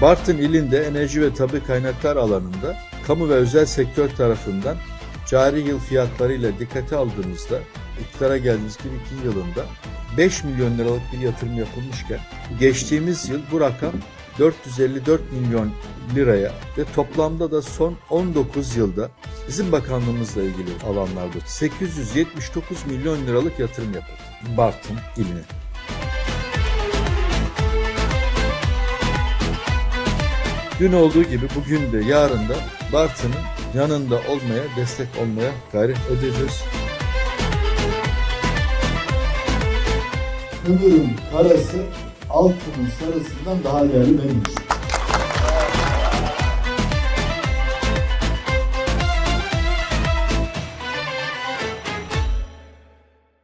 Bartın ilinde enerji ve tabi kaynaklar alanında kamu ve özel sektör tarafından cari yıl fiyatlarıyla dikkate aldığımızda iktidara geldiğimiz 2002 yılında 5 milyon liralık bir yatırım yapılmışken geçtiğimiz yıl bu rakam 454 milyon liraya ve toplamda da son 19 yılda bizim bakanlığımızla ilgili alanlarda 879 milyon liralık yatırım yapıldı Bartın iline. Dün olduğu gibi bugün de yarın da Bartın'ın yanında olmaya, destek olmaya gayret edeceğiz. Kömürün karası altının sarısından daha değerli benim için.